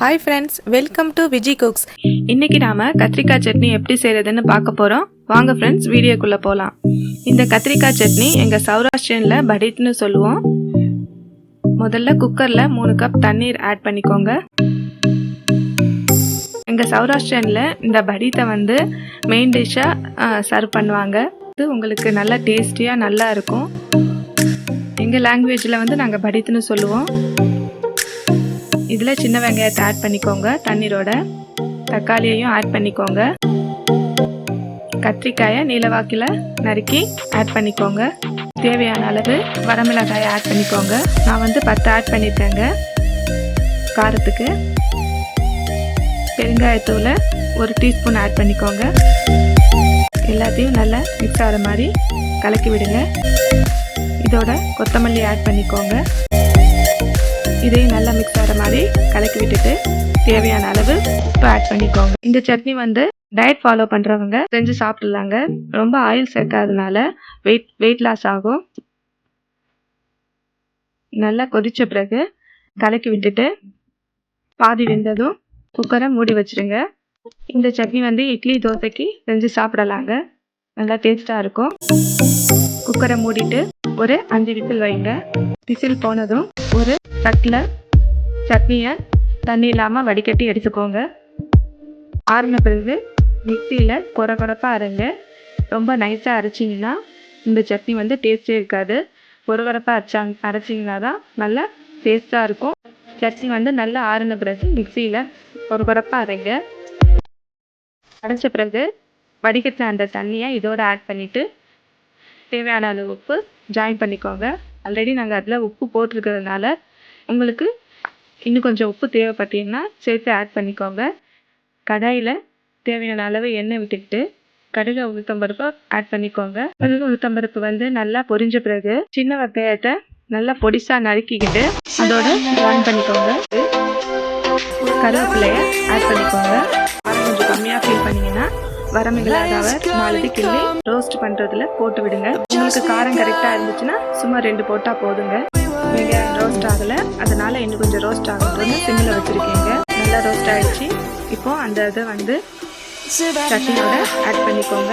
Hi friends welcome to Viji cooks இன்னைக்கு நாம கத்திரிக்காய் சட்னி எப்படி செய்யறதுன்னு பார்க்க போறோம். வாங்க ஃப்ரெண்ட்ஸ் வீடியோக்குள்ள போலாம். இந்த கத்திரிக்காய் சட்னி எங்க சௌராஷ்டிரன்ல படிட்னு சொல்லுவோம். முதல்ல குக்கர்ல மூணு கப் தண்ணீர் ஆட் பண்ணிக்கோங்க. எங்க சௌராஷ்டிரன்ல இந்த படீத்தை வந்து மெயின் டிஷ்ஷா சர்வ் பண்ணுவாங்க. இது உங்களுக்கு நல்லா டேஸ்டியா நல்லா இருக்கும். எங்கள் லாங்குவேஜில் வந்து நாங்கள் படித்துன்னு சொல்லுவோம். இதில் சின்ன வெங்காயத்தை ஆட் பண்ணிக்கோங்க. தண்ணீரோட தக்காளியையும் ஆட் பண்ணிக்கோங்க. கத்திரிக்காயை நீலவாக்கில் நறுக்கி ஆட் பண்ணிக்கோங்க. தேவையான அளவு வரமிளகாயை ஆட் பண்ணிக்கோங்க. நான் வந்து பத்து ஆட் பண்ணியிருக்கேங்க காரத்துக்கு பெருங்காயத்தூளை ஒரு டீஸ்பூன் ஆட் பண்ணிக்கோங்க. எல்லாத்தையும் நல்லா மிக்ஸ் ஆகிற மாதிரி கலக்கி விடுங்க. இதோட கொத்தமல்லி ஆட் பண்ணிக்கோங்க. இதையும் நல்லா மிக்ஸ் ஆகிற மாதிரி கலக்கி விட்டுட்டு தேவையான அளவு உப்பு ஆட் பண்ணிக்கோங்க. இந்த சட்னி வந்து டயட் ஃபாலோ பண்ணுறவங்க செஞ்சு சாப்பிட்லாங்க. ரொம்ப ஆயில் சேர்க்காதனால வெயிட் வெயிட் லாஸ் ஆகும். நல்லா கொதித்த பிறகு கலக்கி விட்டுட்டு பாதி வெந்ததும் குக்கரை மூடி வச்சிருங்க. இந்த சட்னி வந்து இட்லி தோசைக்கு செஞ்சு சாப்பிடலாங்க. நல்லா டேஸ்ட்டாக இருக்கும். குக்கரை மூடிட்டு ஒரு அஞ்சு விசில் வைங்க. விசில் போனதும் ஒரு தட்டில் சட்னியை தண்ணி இல்லாமல் வடிகட்டி எடுத்துக்கோங்க. ஆறின பிறகு மிக்சியில் குறை குறைப்பாக அரைங்க. ரொம்ப நைஸாக அரைச்சிங்கன்னா இந்த சட்னி வந்து டேஸ்ட்டே இருக்காது. குறை குறைப்பாக அரைச்சா அரைச்சிங்கன்னா தான் நல்லா டேஸ்ட்டாக இருக்கும். சட்னி வந்து நல்லா ஆறின பிறகு மிக்சியில் ஒரு குறைப்பாக அரைங்க. அரைச்ச பிறகு வடிகட்டின அந்த தண்ணியை இதோடு ஆட் பண்ணிவிட்டு தேவையான அளவு உப்பு ஜாயின் பண்ணிக்கோங்க. ஆல்ரெடி நாங்கள் அதில் உப்பு போட்டிருக்கிறதுனால உங்களுக்கு இன்னும் கொஞ்சம் உப்பு தேவைப்பட்டீங்கன்னா சேர்த்து ஆட் பண்ணிக்கோங்க. கடாயில் தேவையான அளவு எண்ணெய் விட்டுக்கிட்டு கடுகு உளுத்தம்பருப்பு ஆட் பண்ணிக்கோங்க. கடுகு உளுத்தம்பருப்பு வந்து நல்லா பொரிஞ்ச பிறகு சின்ன வெங்காயத்தை நல்லா பொடிசாக நறுக்கிக்கிட்டு அதோட ஆன் பண்ணிக்கோங்க. கருவேப்பிலையை ஆட் பண்ணிக்கோங்க. கொஞ்சம் கம்மியாக ஃபீல் பண்ணிங்கன்னா வரமிளகாவை நாலு கிள்ளி ரோஸ்ட் பண்ணுறதுல போட்டு விடுங்க. உங்களுக்கு காரம் கரெக்டாக இருந்துச்சுன்னா சும்மா ரெண்டு போட்டால் போதுங்க. நீங்கள் ரோஸ்ட் ஆகலை. அதனால இன்னும் கொஞ்சம் ரோஸ்ட் ஆகணும்னு சிம்மில் வச்சுருக்கீங்க. நல்லா ரோஸ்ட் ஆகிடுச்சு இப்போ அந்த இதை வந்து சட்னியோட ஆட் பண்ணிக்கோங்க.